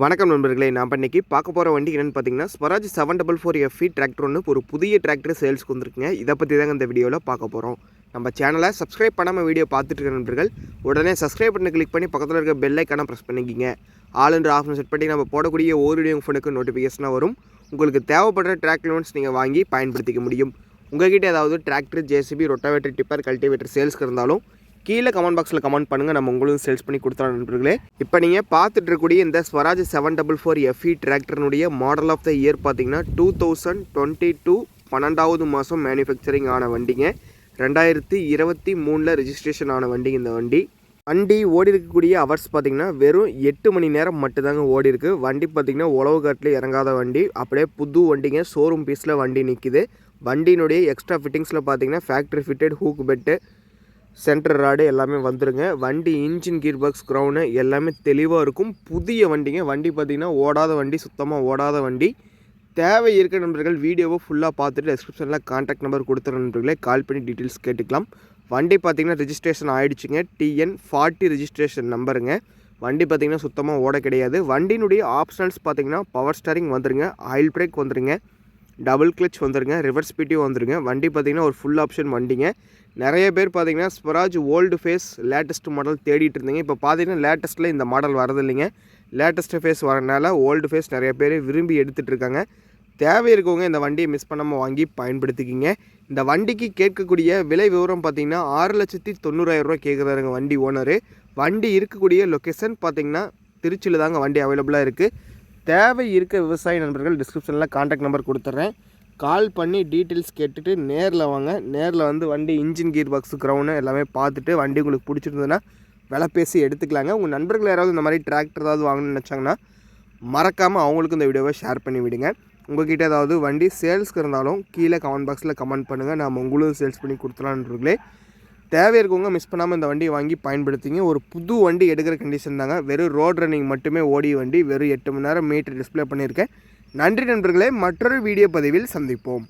வணக்கம் நண்பர்களே நான் இப்போ பார்க்க போகிற வண்டி என்னென்னு பார்த்தீங்கன்னா Swaraj seven double four FE tractor ஒன்று ஒரு புதிய டிராக்டர் சேல்ஸ்க்கு வந்திருக்குங்க. இதை பற்றி தாங்க இந்த வீடியோவில் பார்க்க போகிறோம் நம்ம சேனலை சப்ஸ்கிரைப் பண்ணாமல் வீடியோ பார்த்துட்டு இருக்க நண்பர்கள் உடனே சப்ஸ்கிரைப் பண்ணி கிளிக் பண்ணி பக்கத்தில் இருக்க பெல் ஐக்கான ப்ரெஸ் பண்ணிக்கிங்க. ஆளுன்ற ஆஃப்னு செட் பண்ணி நம்ம போடக்கூடிய ஒரு வீடியோ ஃபோனுக்கு நோட்டிஃபிகேஷனாக வரும். உங்களுக்கு தேவைப்படுற டிராக் லோன்ஸ் நீங்கள் வாங்கி பயன்படுத்திக்க முடியும். உங்கள்கிட்ட ஏதாவது tractor JCB rotavator tipper cultivator சேல்ஸ்க்கு இருந்தாலும் கீழே கமெண்ட் பாக்ஸில் கமெண்ட் பண்ணுங்கள் நம்ம உங்களும் சேல்ஸ் பண்ணி கொடுத்துறோம் நண்பர்களே. இப்போ நீங்கள் பார்த்துட்டு இருக்கக்கூடிய இந்த Swaraj seven double four FE டிராக்டர்னுடைய model of the year பார்த்தீங்கன்னா டூ தௌசண்ட் டுவெண்ட்டி டூ பன்னெண்டாவது மாதம் மேனுஃபேக்சரிங் ஆன வண்டிங்க. ரெண்டாயிரத்தி இருபத்தி மூணில் ரிஜிஸ்ட்ரேஷன் ஆன வண்டி இந்த வண்டி. வண்டி ஓடி இருக்கக்கூடிய ஹவர்ஸ் பார்த்தீங்கன்னா வெறும் எட்டு மணி நேரம் மட்டும்தாங்க ஓடி இருக்குது வண்டி பார்த்தீங்கன்னா உழவு காட்டில் இறங்காத வண்டி. அப்படியே புது வண்டிங்க ஷோரூம் பீஸில் வண்டி நிற்கிது வண்டியினுடைய எக்ஸ்ட்ரா ஃபிட்டிங்ஸில் பார்த்தீங்கன்னா factory fitted hook bed center rod எல்லாமே வந்துருங்க. வண்டி இன்ஜின் கீர் பாக்ஸ் க்ரௌனு எல்லாமே தெளிவாக இருக்கும். புதிய வண்டிங்க. வண்டி பார்த்திங்கன்னா ஓடாத வண்டி சுத்தமாக ஓடாத வண்டி. தேவை இருக்க நண்பர்கள் வீடியோவை ஃபுல்லாக பார்த்துட்டு டிஸ்கிரிப்ஷனில் கான்டாக்ட் நம்பர் கொடுத்துற நண்பர்களே கால் பண்ணி டீட்டெயில்ஸ் கேட்டுக்கலாம். வண்டி பார்த்திங்கன்னா ரிஜிஸ்ட்ரேஷன் ஆகிடுச்சுங்க டிஎன் ஃபார்ட்டி ரிஜிஸ்ட்ரேஷன் நம்பருங்க வண்டி பார்த்திங்கன்னா சுத்தமாக ஓட கிடையாது. வண்டியினுடைய ஆப்ஷனல்ஸ் பார்த்திங்கன்னா பவர் ஸ்டாரிங் வந்துருங்க. ஆயில் பிரேக் வந்துருங்க. டபுள் கிளச் வந்துருங்க ரிவர்ஸ் பிடியும் வந்துருங்க. வண்டி பார்த்திங்கன்னா ஒரு ஃபுல் ஆப்ஷன் வண்டிங்க. நிறைய பேர் பார்த்தீங்கன்னா Swaraj old face latest model தேடிட்டு இருந்தீங்க. இப்போ பார்த்தீங்கன்னா லேட்டஸ்ட்டில் இந்த மாடல் வரது இல்லைங்க லேட்டஸ்ட் ஃபேஸ் வரனால ஓல்டு ஃபேஸ் நிறைய பேர் விரும்பி எடுத்துகிட்டு இருக்காங்க. தேவை இருக்கவங்க இந்த வண்டியை மிஸ் பண்ணாமல் வாங்கி பயன்படுத்திக்கிங்க. இந்த வண்டிக்கு கேட்கக்கூடிய விலை விவரம் பார்த்தீங்கன்னா ஆறு லட்சத்தி தொண்ணூறாயிரம் ரூபா கேட்குறாருங்க வண்டி ஓனரு வண்டி இருக்கக்கூடிய லொக்கேஷன் பார்த்தீங்கன்னா திருச்சியில் தாங்க வண்டி அவைலபிளாக இருக்குது தேவை இருக்க விவசாய நண்பர்கள் டிஸ்கிரிப்ஷனில் காண்டாக்ட் நம்பர் கொடுத்துட்றேன் கால் பண்ணி டீட்டெயில்ஸ் கேட்டுட்டு நேரில் வாங்க. நேரில் வந்து வண்டி இன்ஜின் கீர் பாக்ஸு க்ரௌனு எல்லாமே பார்த்துட்டு வண்டி உங்களுக்கு பிடிச்சிருந்ததுன்னா விலை பேசி எடுத்துக்கலாங்க. உங்கள் நண்பர்கள் யாராவது இந்த மாதிரி டிராக்டர் ஏதாவது வாங்கணும்னு நினச்சாங்கன்னா மறக்காமல் அவங்களுக்கும் இந்த வீடியோவை ஷேர் பண்ணி விடுங்க. உங்கள்கிட்ட ஏதாவது வண்டி சேல்ஸ்க்கு இருந்தாலும் கீழே கமெண்ட் பாக்ஸில் கமெண்ட் பண்ணுங்கள் நாம் உங்களும் சேல்ஸ் பண்ணி கொடுத்துலான்றீங்களே தேவை இருக்கவங்க மிஸ் பண்ணாமல் இந்த வண்டியை வாங்கி பயன்படுத்திங்க. ஒரு புது வண்டி எடுக்கிற கண்டிஷன் தாங்க. வெறும் ரோட் ரன்னிங் மட்டுமே ஓடிய வண்டி. வெறும் எட்டு மணி நேரம் மீட்டர் டிஸ்பிளே பண்ணியிருக்கேன். நன்றி நண்பர்களே. மற்றொரு வீடியோ பதிவில் சந்திப்போம்.